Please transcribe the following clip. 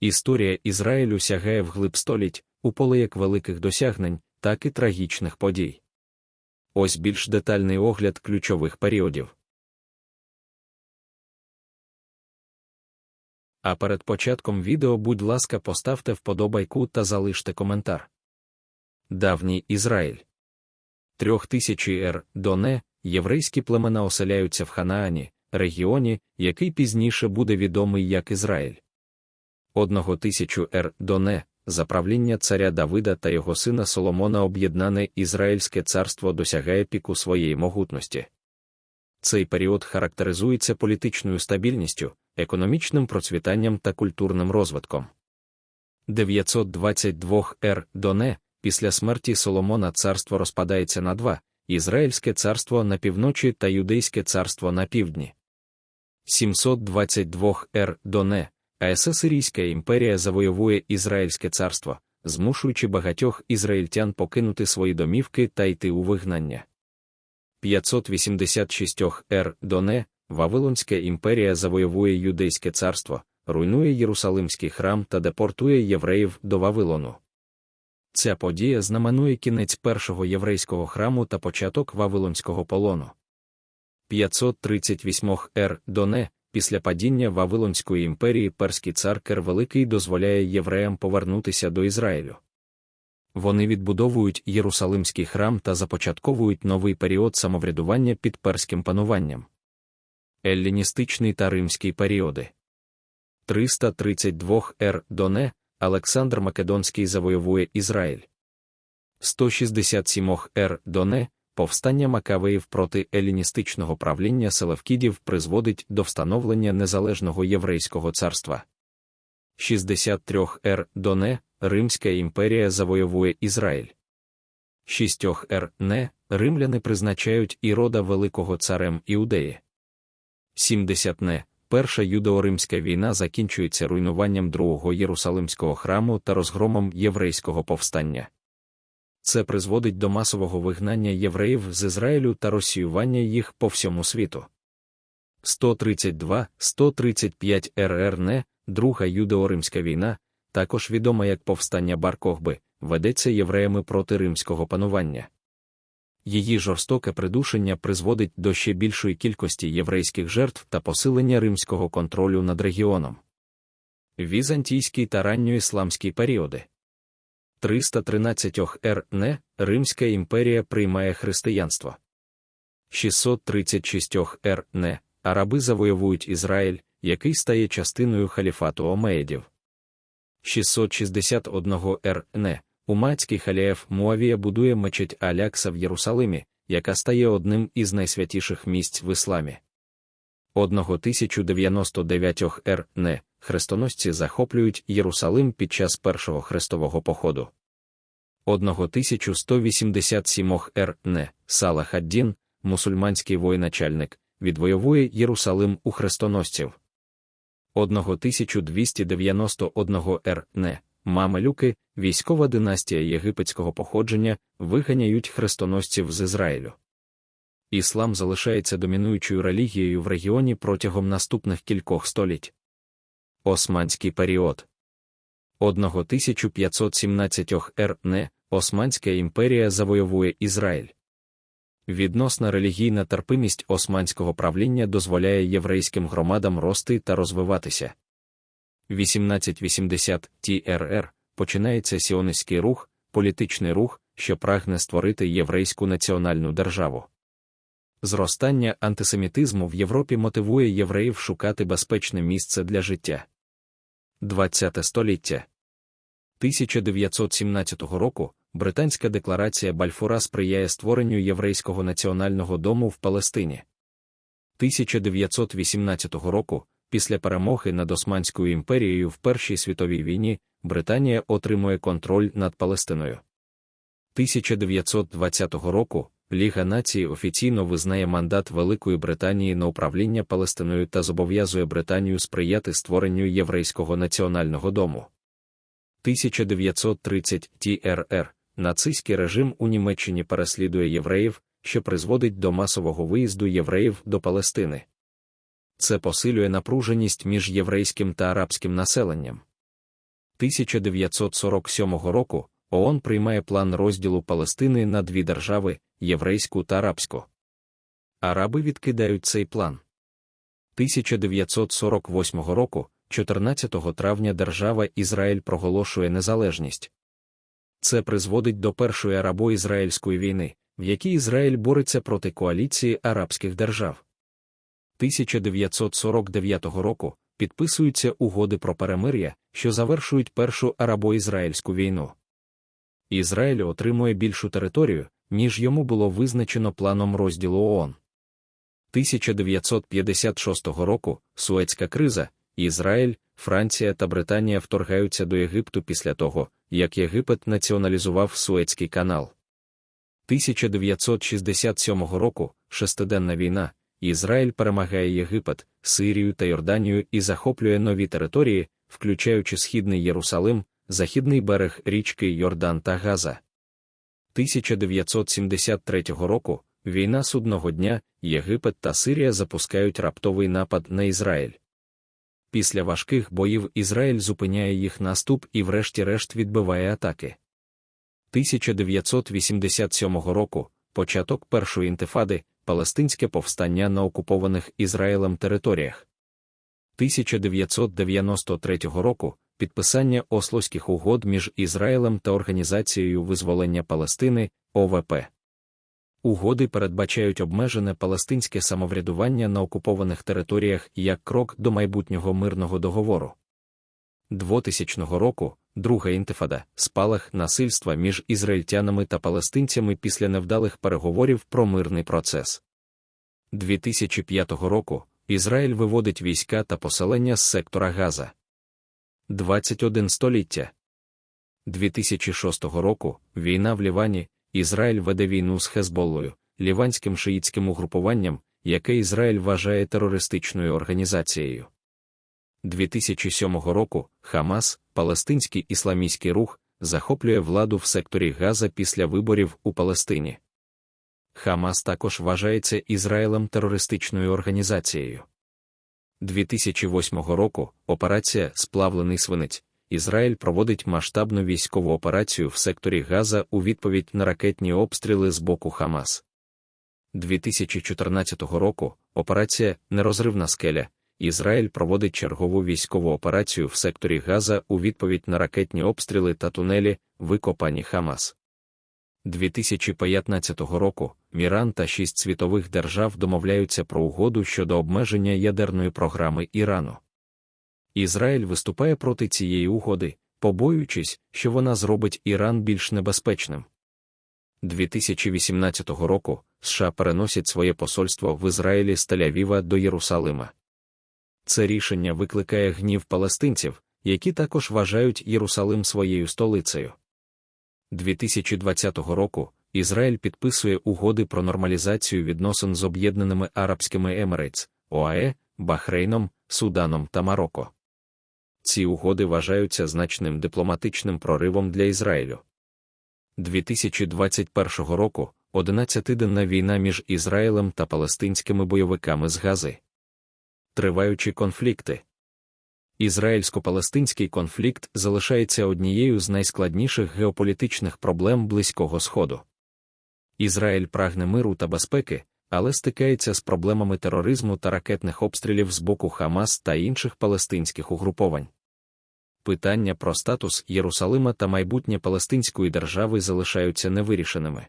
Історія Ізраїлю сягає вглиб століть, у поле як великих досягнень, так і трагічних подій. Ось більш детальний огляд ключових періодів. А перед початком відео, будь ласка, поставте вподобайку та залиште коментар. Давній Ізраїль. Трьох тисячі ер Доне, єврейські племена оселяються в Ханаані, регіоні, який пізніше буде відомий як Ізраїль. Одного тисячу ер Доне, за правління царя Давида та його сина Соломона об'єднане Ізраїльське царство досягає піку своєї могутності. Цей період характеризується політичною стабільністю, економічним процвітанням та культурним розвитком. 922 р Доне, після смерті Соломона царство розпадається на два Ізраїльське царство на півночі та Юдейське царство на півдні. 722 р Доне, АС Сирійська імперія завойовує Ізраїльське царство, змушуючи багатьох ізраїльтян покинути свої домівки та йти у вигнання. 586 р Доне, Вавилонська імперія завойовує Юдейське царство, руйнує Єрусалимський храм та депортує євреїв до Вавилону. Ця подія знаменує кінець першого єврейського храму та початок Вавилонського полону. 538 р Доне, після падіння Вавилонської імперії перський цар Кер Великий дозволяє євреям повернутися до Ізраїлю. Вони відбудовують Єрусалимський храм та започатковують новий період самоврядування під перським пануванням. Елліністичний та римський періоди. 332 р Доне, Олександр Македонський завойовує Ізраїль. 167 р Доне, повстання Макавеїв проти еліністичного правління Селевкідів призводить до встановлення незалежного єврейського царства. 63 р Доне, Римська імперія завойовує Ізраїль. 6 р Не, римляни призначають Ірода Великого царем Іудеї. 70 Не, Перша юдео-римська війна закінчується руйнуванням другого Єрусалимського храму та розгромом єврейського повстання. Це призводить до масового вигнання євреїв з Ізраїлю та розсіювання їх по всьому світу. 132-135 РРН, Друга юдео-римська війна, також відома як повстання Баркохби, ведеться євреями проти римського панування. Її жорстоке придушення призводить до ще більшої кількості єврейських жертв та посилення римського контролю над регіоном. Візантійський та ранньоісламський періоди 313 р.Н. Римська імперія приймає християнство. 636 р.Н. Араби завойовують Ізраїль, який стає частиною халіфату Омеїдів. 661 р.Н. Умацький халіф Муавія будує мечеть Алякса в Єрусалимі, яка стає одним із найсвятіших місць в ісламі. 1099 р.Н. Хрестоносці захоплюють Єрусалим під час першого хрестового походу. 1187 р.Н. Салах ад-Дін, мусульманський воєначальник, відвоює Єрусалим у хрестоносців. 1291 р.Н. Мамелюки, військова династія єгипетського походження, виганяють хрестоносців з Ізраїлю. Іслам залишається домінуючою релігією в регіоні протягом наступних кількох століть. Османський період 1517 р.Н. Османська імперія завойовує Ізраїль. Відносна релігійна терпимість османського правління дозволяє єврейським громадам рости та розвиватися. 1880 ТРР починається сіонистський рух, політичний рух, що прагне створити єврейську національну державу. Зростання антисемітизму в Європі мотивує євреїв шукати безпечне місце для життя. 20 століття 1917 року Британська декларація Бальфура сприяє створенню єврейського національного дому в Палестині. 1918 року Після перемоги над Османською імперією в Першій світовій війні Британія отримує контроль над Палестиною. 1920 року Ліга націй офіційно визнає мандат Великої Британії на управління Палестиною та зобов'язує Британію сприяти створенню Єврейського національного дому. 1930 ТРР нацистський режим у Німеччині переслідує євреїв, що призводить до масового виїзду євреїв до Палестини. Це посилює напруженість між єврейським та арабським населенням. 1947 року ООН приймає план розділу Палестини на дві держави єврейську та арабську. Араби відкидають цей план. 1948 року, 14 травня, держава Ізраїль проголошує незалежність. Це призводить до першої арабо-ізраїльської війни, в якій Ізраїль бореться проти коаліції арабських держав. 1949 року підписуються угоди про перемир'я, що завершують першу арабо-ізраїльську війну. Ізраїль отримує більшу територію, ніж йому було визначено планом розділу ООН. 1956 року Суецька криза, Ізраїль, Франція та Британія вторгаються до Єгипту після того, як Єгипет націоналізував Суецький канал. 1967 року шестиденна війна, Ізраїль перемагає Єгипет, Сирію та Йорданію і захоплює нові території, включаючи Східний Єрусалим, західний берег річки Йордан та Газа. 1973 року війна судного дня, Єгипет та Сирія запускають раптовий напад на Ізраїль. Після важких боїв Ізраїль зупиняє їх наступ і, врешті-решт, відбиває атаки. 1987 року початок першої інтифади, палестинське повстання на окупованих Ізраїлем територіях. 1993 року підписання Ослоських угод між Ізраїлем та Організацією визволення Палестини ОВП. Угоди передбачають обмежене палестинське самоврядування на окупованих територіях як крок до майбутнього мирного договору. 2000 року друга інтифада, спалах насильства між ізраїльтянами та палестинцями після невдалих переговорів про мирний процес. 2005 року Ізраїль виводить війська та поселення з сектора Газа. 21 століття 2006 року війна в Лівані. Ізраїль веде війну з Хезболлою, ліванським шиїцьким угрупуванням, яке Ізраїль вважає терористичною організацією. 2007 року Хамас, палестинський ісламістський рух, захоплює владу в секторі Газа після виборів у Палестині. Хамас також вважається Ізраїлем терористичною організацією. 2008 року операція Сплавлений свинець Ізраїль проводить масштабну військову операцію в секторі Газа у відповідь на ракетні обстріли з боку Хамас. 2014 року операція Нерозривна скеля. Ізраїль проводить чергову військову операцію в секторі Газа у відповідь на ракетні обстріли та тунелі, викопані Хамас. 2015 року Іран та шість світових держав домовляються про угоду щодо обмеження ядерної програми Ірану. Ізраїль виступає проти цієї угоди, побоюючись, що вона зробить Іран більш небезпечним. 2018 року США переносять своє посольство в Ізраїлі з Тель-Авіва до Єрусалима. Це рішення викликає гнів палестинців, які також вважають Єрусалим своєю столицею. 2020 року Ізраїль підписує угоди про нормалізацію відносин з Об'єднаними Арабськими Емірейтс, ОАЕ, Бахрейном, Суданом та Марокко. Ці угоди вважаються значним дипломатичним проривом для Ізраїлю. 2021 року 11-денна війна між Ізраїлем та палестинськими бойовиками з Гази. Триваючі конфлікти. Ізраїльсько-палестинський конфлікт залишається однією з найскладніших геополітичних проблем Близького Сходу. Ізраїль прагне миру та безпеки, але стикається з проблемами тероризму та ракетних обстрілів з боку Хамас та інших палестинських угруповань. Питання про статус Єрусалима та майбутнє Палестинської держави залишаються невирішеними.